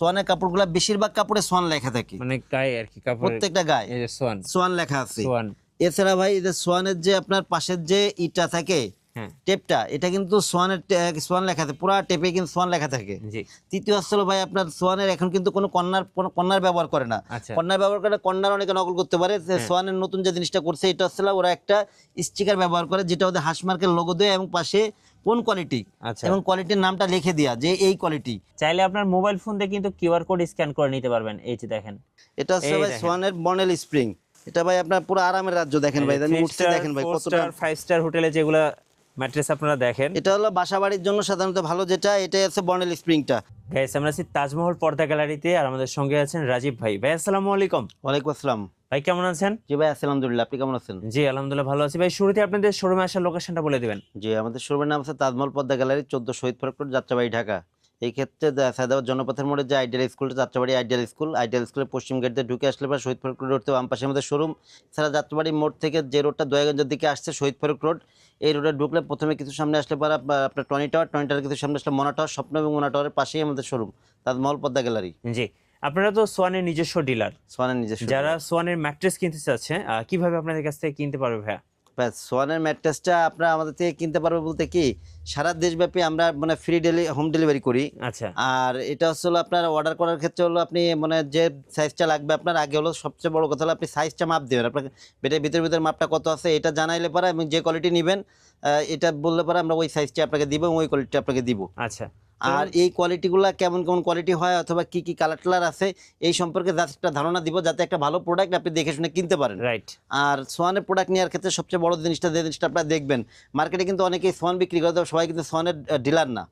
সোয়ানের কাপড়গুলো বেশিরভাগ কাপড়ে সোয়ান লেখা থাকে। মানে গায়ে আর কি কাপড় প্রত্যেকটা গায়ে। এই যে সোয়ান। সোয়ান লেখা আছে। সোয়ান। এছাড়া ভাই এই যে সোয়ানের যে আপনার পাশের যে ইটা থাকে টেপটা এটা কিন্তু সোয়ানের সোয়ান লেখা থাকে পুরা টেপে কিন্তু সোয়ান লেখা থাকে। তৃতীয় হচ্ছিল ভাই আপনার সোয়ানের এখন কিন্তু কোনো কন্যার কোনো কন্যার ব্যবহার করে না। আচ্ছা। কন্যার ব্যবহার করে কন্যার অনেকে নকল করতে পারে সোয়ানের নতুন যে জিনিসটা করছে এটা হচ্ছিল ওরা একটা স্টিকার ব্যবহার করে যেটা ওদের হাসমার্কের লোগো দেয় এবং পাশে কোন কোয়ালিটি আচ্ছা। এবং কোয়ালিটির নামটা লিখে দেওয়া যে এই কোয়ালিটি চাইলে আপনার মোবাইল ফোন দিয়ে কিন্তু কিউআর কোড স্ক্যান করে নিতে পারবেন এই যে দেখেন। এটা হচ্ছে ভাই সোয়ানের বনেল স্প্রিং এটা ভাই আপনার পুরো আরামের রাজ্য দেখেন ভাই আমি উঠতে দেখেন ভাই কতটা ফাইভ স্টার হোটেলে যেগুলা ম্যাট্রেস আপনারা দেখেন। এটা হলো বাসাবাড়ির জন্য সাধারণত ভালো যেটা এটা আছে বর্নেল স্প্রিংটা। গাইস আমরা আছি তাজমহল পর্দা গ্যালারিতে আর আমাদের সঙ্গে আছেন রাজীব ভাই। ভাই আসসালামু আলাইকুম। ওয়ালাইকুম আসসালাম। ভাই কেমন আছেন? জি ভাই আলহামদুলিল্লাহ আপনি কেমন আছেন? জি আলহামদুলিল্লাহ ভালো আছি। ভাই শুরুতে আপনাদের শোরুমে আসার লোকেশনটা বলে দিবেন। জি আমাদের শোরুমের নাম আছে তাজমহল পর্দা গ্যালারি চোদ্দ শহীদ ফরক রোড যাত্রাবাড়ি ঢাকা। এই ক্ষেত্রে দা- সায়দাবাদ জনপথের মোড়ে যে আইডিয়াল স্কুলটা যাত্রাবাড়ি আইডিয়াল স্কুল আইডিয়াল স্কুলের পশ্চিম গেট দিয়ে ঢুকে আসলে পর শহীদ ফরক রোড বাম পাশে আমাদের শোরুম এছাড়া যাত্রাবাড়ি মোড় থেকে যে রোডটা দয়াগঞ্জের দিকে আসছে শহীদ ফরক রোড এই রোডে ঢুকলে প্রথমে কিছু সামনে আসলে পর আপ- আপনার টনি টাওয়ার টনি টাওয়ার কিছু সামনে আসলে মনা টাওয়ার স্বপ্ন এবং মনা টাওয়ারের পাশেই আমাদের শোরুম তাজমহল পদ্মা গ্যালারি জি আপনারা তো সোয়ানের নিজস্ব ডিলার সোয়ানের নিজস্ব যারা সোয়ানের ম্যাট্রেস কিনতে চাচ্ছে কীভাবে আপনাদের কাছ থেকে কিনতে পারবে ভাইয়া? ব্যাস সোয়ানের ম্যাট্রেসটা আপনারা আমাদের থেকে কিনতে পারবে বলতে কি সারা দেশব্যাপী আমরা মানে ফ্রি ডেলি হোম ডেলিভারি করি। আচ্ছা। আর এটা হচ্ছে হলো আপনার অর্ডার করার ক্ষেত্রে হলো আপনি মানে যে সাইজটা লাগবে আপনার আগে হলো সবচেয়ে বড় কথা হলো আপনি সাইজটা মাপ দেবেন। আপনাকে বেটের ভিতরে ভিতর মাপটা কত আছে এটা জানাইলে পরে এবং যে কোয়ালিটি নেবেন এটা বললে পরে আমরা ওই সাইজটা আপনাকে দিব এবং ওই কোয়ালিটি আপনাকে দিব। আচ্ছা। আর এই কোয়ালিটিগুলো কেমন কেমন কোয়ালিটি হয় অথবা কি কি কালার টালার আছে এই সম্পর্কে যাতে একটা ধারণা দিব যাতে একটা ভালো প্রোডাক্ট আপনি দেখে শুনে কিনতে পারেন। রাইট আর সোয়ানের প্রোডাক্ট নেওয়ার ক্ষেত্রে সবচেয়ে বড় জিনিসটা যে জিনিসটা আপনারা দেখবেন মার্কেটে কিন্তু অনেকেই সোয়ান বিক্রি করে সবাই কিন্তু সোয়ানের ডিলার না।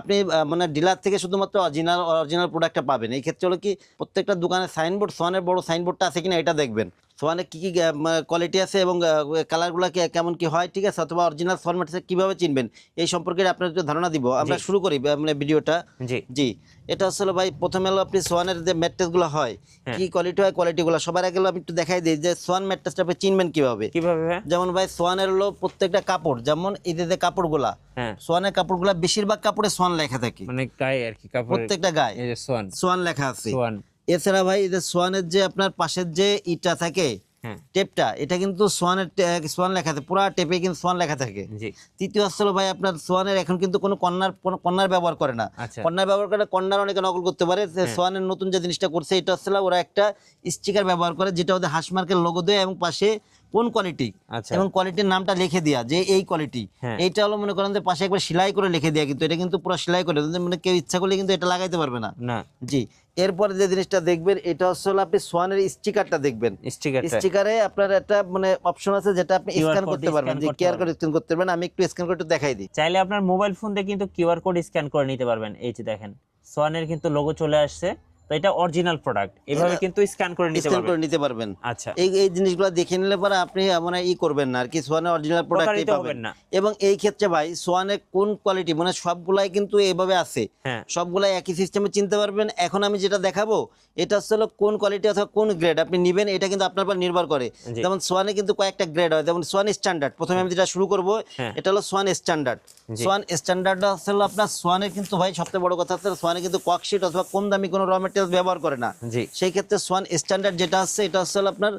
আপনি মানে ডিলার থেকে শুধুমাত্র অরিজিনাল অরিজিনাল প্রোডাক্টটা পাবেন। এই ক্ষেত্রে হলো কি প্রত্যেকটা দোকানে সাইনবোর্ড সোয়ানের বড় সাইনবোর্ডটা আছে কিনা এটা দেখবেন। সোয়ানে কী কী কোয়ালিটি আছে এবং কালারগুলো কেমন কি হয় ঠিক আছে? অথবা অরিজিনাল সোয়ান ম্যাট্রেস কীভাবে চিনবেন? এই সম্পর্কে আপনার একটু ধারণা দিব। আমরা শুরু করি মানে ভিডিওটা। জি। জি। এটা আসলে ভাই প্রথমে হলো আপনি সোয়ানের যে ম্যাট্রেসগুলো হয় হ্যাঁ। কি কোয়ালিটি হয় কোয়ালিটিগুলো সবার আগে আমি একটু দেখাই দিই যে সোয়ান ম্যাট্রেসটা আপনি চিনবেন কীভাবে? কীভাবে যেমন ভাই সোয়ানের হলো প্রত্যেকটা কাপড় যেমন এই যে কাপড়গুলা হ্যাঁ। সোয়ানের কাপড়গুলা বেশিরভাগ কাপড়ে সোয়ান লেখা থাকে। মানে গায়ে আর কি কাপড় প্রত্যেকটা গায়ে। সোয়ান সোয়ান লেখা আছে। সোয়ান এছাড়া ভাই এই যে সোয়ানের যে আপনার পাশের যে ইটা থাকে হ্যাঁ টেপটা এটা কিন্তু সোয়ানের সোয়ান লেখা থাকে পুরা টেপে কিন্তু সোয়ান লেখা থাকে। তৃতীয় হচ্ছে ভাই আপনার সোয়ানের এখন কিন্তু কোনো কন্যার কোনো কন্যার ব্যবহার করে না। আচ্ছা। কন্যার ব্যবহার করে কন্যার অনেকে নকল করতে পারে সোয়ানের নতুন যে জিনিসটা করছে এটা হচ্ছে ওরা একটা স্টিকার ব্যবহার করে যেটা ওদের হাসমার্কের লোগো দেয় এবং পাশে কোন কোয়ালিটি আচ্ছা। এবং কোয়ালিটির নামটা লিখে দেওয়া যে এই কোয়ালিটি হ্যাঁ। এইটা হলো মনে করেন যে পাশে একবার সেলাই করে লিখে দেওয়া কিন্তু এটা কিন্তু পুরো সেলাই করে মানে কেউ ইচ্ছা করলে কিন্তু এটা লাগাইতে পারবে না। জি। এরপরে যে জিনিসটা দেখবেন এটা হচ্ছে আপনি সোয়ানের স্টিকারটা দেখবেন। স্টিকারে আপনার একটা মানে অপশন আছে যেটা আপনি স্ক্যান করতে পারবেন। যে কিউআর কোড স্ক্যান করতে পারবেন। আমি একটু স্ক্যান করে একটু দেখাই দিই। চাইলে আপনার মোবাইল ফোন দিয়ে কিন্তু কিউআর কোড স্ক্যান করে নিতে পারবেন। এই যে দেখেন সোয়ানের কিন্তু লোগো চলে আসছে। তো এটা অরিজিনাল প্রোডাক্ট এভাবে কিন্তু স্ক্যান করে নিতে স্ক্যান করে নিতে পারবেন। আচ্ছা। এই এই জিনিসগুলো দেখে নিলে পরে আপনি মানে ই করবেন না। আর কি সোয়ানের অরিজিনাল প্রোডাক্টই পাবেন। না। এবং এই ক্ষেত্রে ভাই সোয়ানে কোন কোয়ালিটি মানে সবগুলাই কিন্তু এভাবে আছে। হ্যাঁ। সবগুলাই একই সিস্টেমে চিনতে পারবেন। এখন আমি যেটা দেখাবো এটা হলো কোন কোয়ালিটি অথবা কোন গ্রেড আপনি নেবেন এটা কিন্তু আপনার উপর নির্ভর করে। যেমন সোয়ানে কিন্তু কয়েকটা গ্রেড হয়। যেমন সোয়ান স্ট্যান্ডার্ড প্রথমে আমি যেটা শুরু করব হ্যাঁ। এটা হলো সোয়ান স্ট্যান্ডার্ড সোয়ান স্ট্যান্ডার্ড হলো আপনার সোয়ানের কিন্তু ভাই সবচেয়ে বড় কথা হচ্ছে সোয়ানে কিন্তু ককশিট অথবা কম দামি কোনো র মেটেরিয়াল ব্যবহার করে না। জি। সেই ক্ষেত্রে সোয়ান স্ট্যান্ডার্ড যেটা আছে এটা হলো আপনার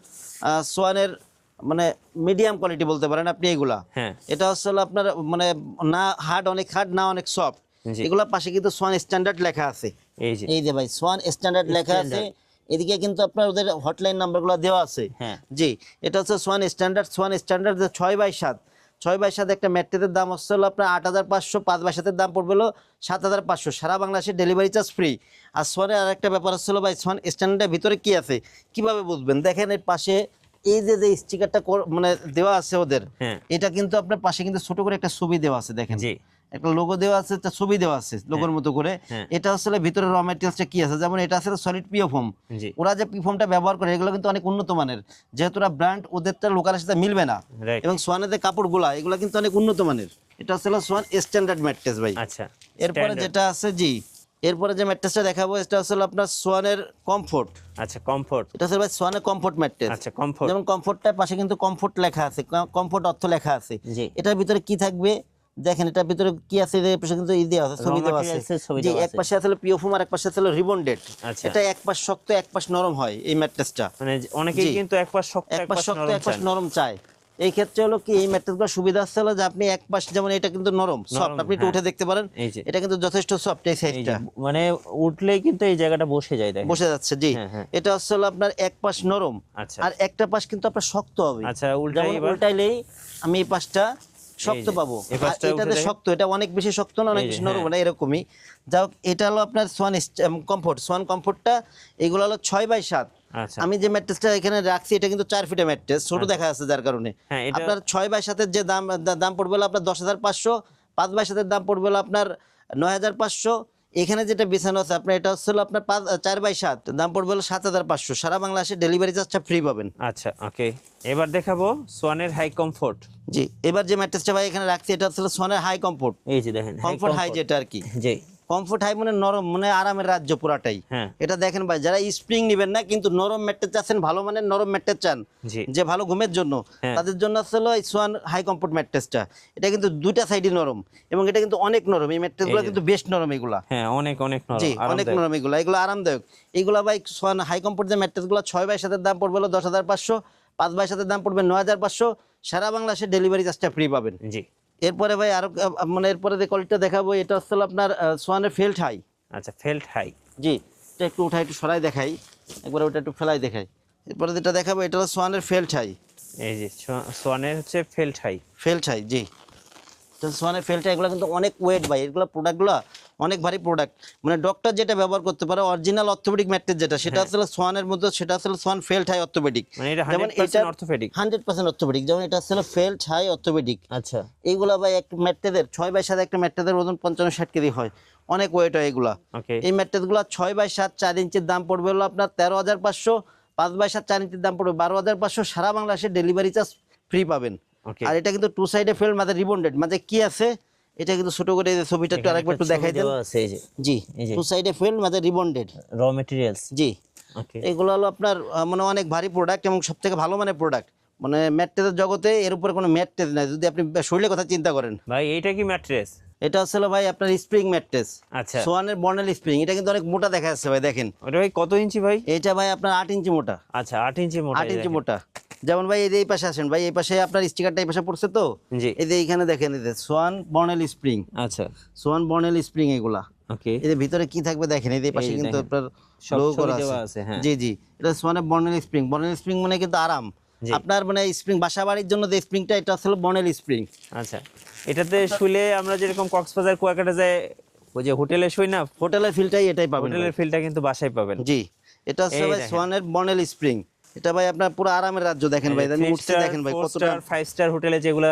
সোয়ানের মানে মিডিয়াম কোয়ালিটি বলতে পারেন আপনি এগুলা। হ্যাঁ। এটা হলো আপনার মানে না হার্ড অনেক হার্ড না অনেক সফট জি। এগুলোর পাশে কিন্তু সোয়ান স্ট্যান্ডার্ড লেখা আছে। এই যে। ভাই সোয়ান স্ট্যান্ডার্ড লেখা আছে। এদিকে কিন্তু আপনার ওদের হটলাইন নাম্বারগুলো দেওয়া আছে। হ্যাঁ। জি এটা হচ্ছে সোয়ান স্ট্যান্ডার্ড সোয়ান স্ট্যান্ডার্ড ছয় বাই সাত। ছয় বাই সাথে একটা ম্যাট্রেসের দাম হচ্ছে হলো আপনার আট হাজার পাঁচশো পাঁচ বাই সাতের দাম পড়বে হলো সাত হাজার পাঁচশো। সারা বাংলাদেশে ডেলিভারি চার্জ ফ্রি আর সোয়ানের আর একটা ব্যাপার হচ্ছে হলো ভাই সোয়ান স্ট্যান্ডার্ডের ভিতরে কী আছে? কীভাবে বুঝবেন? দেখেন এর পাশে এই যে যে স্টিকারটা মানে দেওয়া আছে ওদের হ্যাঁ। এটা কিন্তু আপনার পাশে কিন্তু ছোট করে একটা ছবি দেওয়া আছে দেখেন। জি। একটা লোগো দেওয়া আছে একটা ছবি দেওয়া আছে লোগোর মতো করে। হ্যাঁ। এটা আসলে ভিতরে র মেটেরিয়ালসটা কি আছে? যেমন এটা আছে সলিড পিও ফোম ওরা যে পিফর্মটা ব্যবহার করে এগুলো কিন্তু অনেক উন্নত মানের। যেহেতু ওরা ব্র্যান্ড ওদেরটা লোকালের সাথে মিলবে না। এবং সোয়ানের যে কাপড়গুলা এগুলো কিন্তু অনেক উন্নত মানের। এটা হচ্ছে সোয়ান স্ট্যান্ডার্ড ম্যাট্রেস ভাই। আচ্ছা এরপরে যেটা আছে জি। এরপরে যে ম্যাট্রেসটা দেখাবো এটা হচ্ছে আপনার সোয়ানের কমফোর্ট আচ্ছা কমফোর্ট এটা হচ্ছে ভাই সোয়ানের কমফোর্ট ম্যাট্রেস আচ্ছা কমফোর্ট যেমন কমফোর্টটার পাশে কিন্তু কমফোর্ট লেখা আছে কমফোর্ট অর্থ লেখা আছে। জি। এটার ভিতরে কি থাকবে? দেখেন এটার ভিতরে কি আছে এর পাশে কিন্তু ই দেওয়া আছে ছবি দেওয়া আছে। জি এক পাশে আসলে পিওফোম আর এক পাশে আসলে রিবন্ডেড আচ্ছা। এটা এক পাশ শক্ত এক পাশ নরম হয় এই ম্যাট্রেসটা। মানে অনেকেই কিন্তু এক পাশ শক্ত এক পাশ শক্ত এক পাশ নরম চায়। এই ক্ষেত্রে হলো কি এই ম্যাট্রেসগুলো সুবিধা আছে হলো যে আপনি এক পাশ যেমন এটা কিন্তু নরম সফট আপনি একটু হ্যাঁ। উঠে দেখতে পারেন। এটা কিন্তু যথেষ্ট সফট এই যে সাইডটা মানে উঠলেই কিন্তু এই জায়গাটা বসে যায় দেখেন। বসে যাচ্ছে জি। হ্যাঁ, হ্যাঁ। এটা হচ্ছে হলো আপনার এক পাশ নরম আচ্ছা। আর একটা পাশ কিন্তু আপনার শক্ত হবে। আচ্ছা উল্টাই উল্টাইলেই আমি এই পাশটা শক্ত পাবো। এটাতে শক্ত এটা অনেক বেশি শক্ত না অনেক বেশি নরম হ্যাঁ। না এরকমই। যা এটা হলো আপনার সোয়ান কমফোর্ট সোয়ান কমফোর্টটা এগুলো হলো ছয় বাই সাত। আচ্ছা। আমি যে ম্যাট্রেসটা এখানে রাখছি এটা কিন্তু চার ফিটের ম্যাট্রেস ছোট দেখা যাচ্ছে যার কারণে। হ্যাঁ এটা আপনার ছয় বাই সাতের যে দাম দাম পড়বে হলো আপনার দশ হাজার পাঁচশো পাঁচ বাই সাতের দাম পড়বে হলো আপনার নয় হাজার পাঁচশো এখানে যেটা বিছানো আছে আপনার এটা হচ্ছে আপনার পাঁচ চার বাই সাত। দাম পড়বে হলো সাত হাজার পাঁচশো। সারা বাংলাদেশে ডেলিভারি চার্জটা ফ্রি পাবেন। আচ্ছা ওকে এবার দেখাবো সোয়ানের হাই কমফোর্ট জি এবার যে ম্যাট্রেসটা ভাই এখানে রাখছি এটা হচ্ছে সোয়ানের হাই কমফোর্ট এই যে দেখেন কমফোর্ট হাই। যেটা আর কি। জি। কমফোর্ট হাই মানে নরম মানে আরামের রাজ্য পুরাটাই। হ্যাঁ। এটা দেখেন ভাই যারা স্প্রিং নেবেন না কিন্তু নরম ম্যাট্রেস চাচ্ছেন ভালো মানের নরম ম্যাট্রেস চান যে ভালো ঘুমের জন্য হ্যাঁ। তাদের জন্য আসলে সোয়ান হাই কমফোর্ট ম্যাট্রেসটা এটা কিন্তু দুইটা সাইডই নরম এবং এটা কিন্তু অনেক নরম। এই ম্যাট্রেসগুলো কিন্তু বেশ নরম এগুলা। হ্যাঁ অনেক অনেক নরম জি অনেক। নরম এগুলো এগুলো আরামদায়ক। এগুলো ভাই সোয়ান হাই কমফোর্ট যে ম্যাট্রেসগুলো ছয় বাই সাতের দাম পড়বে হলো দশ হাজার পাঁচশো পাঁচ বাই সাতের দাম পড়বে নয় হাজার পাঁচশো সারা বাংলাদেশে ডেলিভারি চার্জটা ফ্রি পাবেন। জি। এরপরে ভাই আরও মানে এরপরে যে কোয়ালিটিটা দেখাবো এটা হচ্ছে আপনার সোয়ানের ফেল্ট হাই আচ্ছা ফেল্ট হাই জি এটা একটু উঠাই একটু সরাই দেখাই। একবার ওটা একটু ফেলাই দেখাই। এরপরে যেটা দেখাবো এটা হলো সোয়ানের ফেল্ট হাই এই যে সোয়ানের হচ্ছে ফেল্ট হাই ফেল্ট হাই জি। সোয়ানের ফেলটা এগুলো কিন্তু অনেক ওয়েট ভাই। এগুলো প্রোডাক্টগুলো অনেক ভারী প্রোডাক্ট মানে ডক্টর যেটা ব্যবহার করতে পারে অরিজিনাল অর্থোপেডিক ম্যাট্রেস যেটা সেটা আসলে সোয়ানের মধ্যে সেটা আসলে সোয়ান ফেল্ট হাই অর্থোপেডিক মানে যেমন এটা- অর্থোপেডিক হান্ড্রেড পার্সেন্ট অর্থোপেডিক যেমন এটা আসলে ফেল্ট হাই অর্থোপেডিক আচ্ছা। এইগুলা ভাই এক ম্যাট্রেসের ছয় বাই সাত একটা ম্যাট্রেসের ওজন পঞ্চান্ন ষাট কেজি হয়। অনেক ওয়েট হয় এগুলা। এই ম্যাট্রেসগুলো ছয় বাই সাত চার ইঞ্চির দাম পড়বে হলো আপনার তেরো হাজার পাঁচশো পাঁচ বাই সাত চার ইঞ্চির দাম পড়বে বারো হাজার পাঁচশো। সারা বাংলাদেশে ডেলিভারি চার্জ ফ্রি পাবেন। আর এটা কিন্তু টু সাইডে ফেল মাঝে রিবন্ডেড মাঝে কি আছে? এটা কিন্তু ছোট করে ছবিটা একটু আরেকবার একটু দেখাই দেন। জি টু সাইডে ফেল মাঝে রিবন্ডেড র মেটেরিয়ালস জি। ওকে এগুলো হলো আপনার মানে অনেক ভারী প্রোডাক্ট এবং সব থেকে ভালো মানের প্রোডাক্ট মানে ম্যাট্রেসের জগতে এর উপরে কোনো ম্যাট্রেস নাই। যদি আপনি শরীরের কথা চিন্তা করেন। ভাই এইটা কি ম্যাট্রেস? এটা হলো ভাই আপনার স্প্রিং ম্যাট্রেস। আচ্ছা। সোয়ানের বর্নেল স্প্রিং এটা কিন্তু অনেক মোটা দেখা যাচ্ছে ভাই দেখেন। ওটা ভাই কত ইঞ্চি ভাই? এটা ভাই আপনার আট ইঞ্চি মোটা। আচ্ছা আট ইঞ্চি মোটা আট ইঞ্চি মোটা। যেমন ভাই এই এই পাশে আসেন ভাই এই পাশে আপনার স্টিকারটা এই পাশে পড়ছে তো? জি। এই যে এইখানে দেখেন এই যে সোয়ান বর্নেল স্প্রিং। আচ্ছা। সোয়ান বর্নেল স্প্রিং এগুলা। ওকে। এই যে ভিতরে কি থাকবে দেখেন এই পাশে কিন্তু আপনার লোগো করা আছে। হ্যাঁ। জি জি। এটা সোয়ানের বর্নেল স্প্রিং। বর্নেল স্প্রিং মানে কিন্তু আরাম। আপনার মানে স্প্রিং বাসা বাড়ির জন্য যে স্প্রিংটা এটা আসলে বর্নেল স্প্রিং। আচ্ছা। এটাতে শুলে আমরা যেরকম কক্সবাজার কুয়াকাটা যায় ওই যে হোটেলে শুই না? হোটেলের ফিলটাই এটাই পাবেন হোটেলের ফিলটা কিন্তু বাসায় পাবেন। জি। এটা হচ্ছে সোয়ানের বর্নেল স্প্রিং। এটা ভাই আপনার পুরো আরামের রাজ্য দেখেন ভাই আমি উঠতে দেখেন ভাই কতটা ফাইভ স্টার হোটেলে যেগুলা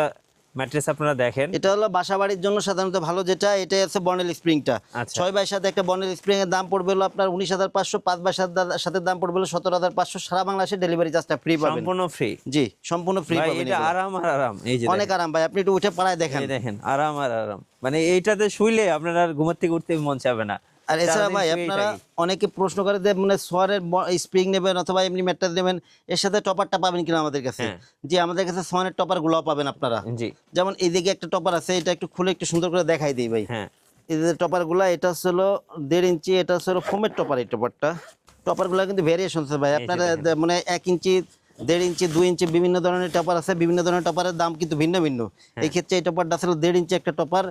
ম্যাট্রেস আপনারা দেখেন। এটা হলো বাসা বাড়ির জন্য সাধারণত ভালো যেটা এটাই আছে বর্নেল স্প্রিংটা। ছয় বাই সাথে একটা বর্নেল স্প্রিং এর দাম পড়বে হলো আপনার উনিশ হাজার পাঁচশো পাঁচ বাই সাত সাথে দাম পড়বে হলো সতেরো হাজার পাঁচশো সারা বাংলাদেশে ডেলিভারি চার্জটা ফ্রি পাবেন। সম্পূর্ণ ফ্রি জি সম্পূর্ণ ফ্রি ভাই পাবেন এটা আরাম আর আরাম এই যে অনেক আরাম ভাই আপনি একটু উঠে পাড়ায় দেখেন। দেখেন আরাম আর আরাম। মানে এইটাতে শুইলে আপনার আর ঘুমার থেকে উঠতে মন চাবে না। আর এছাড়া ভাই আপনারা অনেকে প্রশ্ন করে যে মানে সোয়ারের স্প্রিং নেবেন অথবা এমনি ম্যাটটা নেবেন এর সাথে টপারটা পাবেন কিনা আমাদের কাছে? হ্যাঁ। জি আমাদের কাছে সোয়ানের টপার গুলাও পাবেন আপনারা। জি। যেমন এইদিকে একটা টপার আছে এটা একটু খুলে একটু সুন্দর করে দেখাই দিই ভাই। হ্যাঁ। এই যে টপারগুলা এটা হলো দেড় ইঞ্চি এটা হলো ফোমের টপার এই টপারটা টপারগুলো কিন্তু ভেরিয়েশন আছে ভাই। আপনারা মানে এক ইঞ্চি দেড় ইঞ্চি দুই ইঞ্চি বিভিন্ন ধরনের টপার আছে। বিভিন্ন ধরনের টপারের দাম কিন্তু ভিন্ন ভিন্ন। হ্যাঁ। এই ক্ষেত্রে এই টপারটা আসলে দেড় ইঞ্চি একটা টপার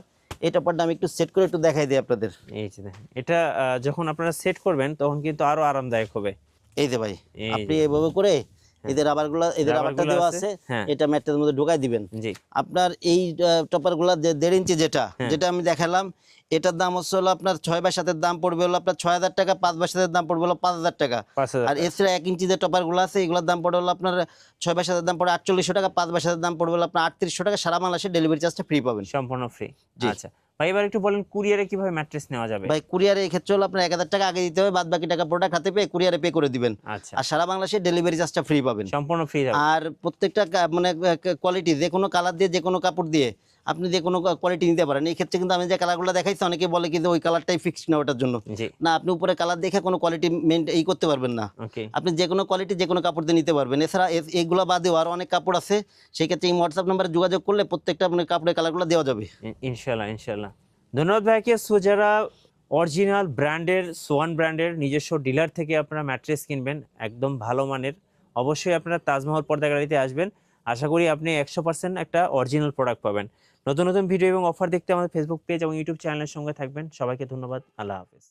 এই টপারটা আমি একটু সেট করে একটু দেখাই দিই আপনাদের। এই যে এটা যখন আপনারা সেট করবেন তখন কিন্তু আরও আরামদায়ক হবে। এই যে ভাই আপনি এইভাবে করে এদের রাবারগুলো এদের রাবারটা দেওয়া আছে, হ্যাঁ। এটা ম্যাটের মধ্যে ঢোকাই দিবেন। আপনার এই টপারগুলো দেড় ইঞ্চি যেটা হ্যাঁ। যেটা আমি দেখালাম এটার দাম হচ্ছে হলো আপনার ছয় বাই সাতের দাম পড়বে হলো আপনার ছয় হাজার টাকা পাঁচ বাই সাতের দাম পড়বে হলো পাঁচ হাজার টাকা। আর এছাড়া এক ইঞ্চি যে টপারগুলো আছে এগুলোর দাম পড়বে হলো আপনার ছয় বাই সাতের দাম পড়ে আটচল্লিশশো টাকা পাঁচ বাই সাতের দাম পড়বে হলো আপনার আটত্রিশশো টাকা সারা বাংলাদেশে ডেলিভারি চার্জটা ফ্রি পাবেন। সম্পূর্ণ ফ্রি আচ্ছা। ভাই এবার একটু বলেন কুরিয়ারে কীভাবে ম্যাট্রেস নেওয়া যাবে? ভাই কুরিয়ারে এই ক্ষেত্রে হলো আপনার এক হাজার টাকা আগে দিতে হবে বাদ বাকি টাকা প্রোডাক্ট হাতে পেয়ে কুরিয়ারে পে করে দিবেন। আচ্ছা। আর সারা বাংলাদেশে ডেলিভারি চার্জটা ফ্রি পাবেন। সম্পূর্ণ ফ্রি আর প্রত্যেকটা মানে কোয়ালিটি যে কোনো কালার দিয়ে যে কোনো কাপড় দিয়ে আপনি যে কোনো কোয়ালিটি নিতে পারেন। এই ক্ষেত্রে কিন্তু আমি যে কালারগুলো দেখাইছি অনেকে বলে কিন্তু ওই কালারটাই ফিক্সড না ওটার জন্য। না আপনি উপরে কালার দেখে কোনো কোয়ালিটি মেন এই করতে পারবেন না। আপনি যে কোনো কোয়ালিটি যে কোনো কাপড় দিয়ে নিতে পারবেন। এছাড়া এইগুলো বাদেও আরও অনেক কাপড় আছে। সেই ক্ষেত্রে এই হোয়াটসঅ্যাপ নাম্বারে যোগাযোগ করলে প্রত্যেকটা মানে কাপড়ের কালারগুলো দেওয়া যাবে। ইনশাল্লাহ ইনশাল্লাহ। ধন্যবাদ ভাইকে। সো যারা অরিজিনাল ব্র্যান্ডের সোয়ান ব্র্যান্ডের নিজস্ব ডিলার থেকে আপনারা ম্যাট্রেস কিনবেন একদম ভালো মানের অবশ্যই আপনারা তাজমহল পর্দা গ্যালারিতে আসবেন। আশা করি আপনি একশো পার্সেন্ট একটা অরিজিনাল প্রোডাক্ট পাবেন। নতুন নতুন ভিডিও এবং অফার দেখতে আমাদের ফেসবুক পেজ এবং ইউটিউব চ্যানেলের সঙ্গে থাকবেন। সবাইকে ধন্যবাদ। আল্লাহ হাফেজ।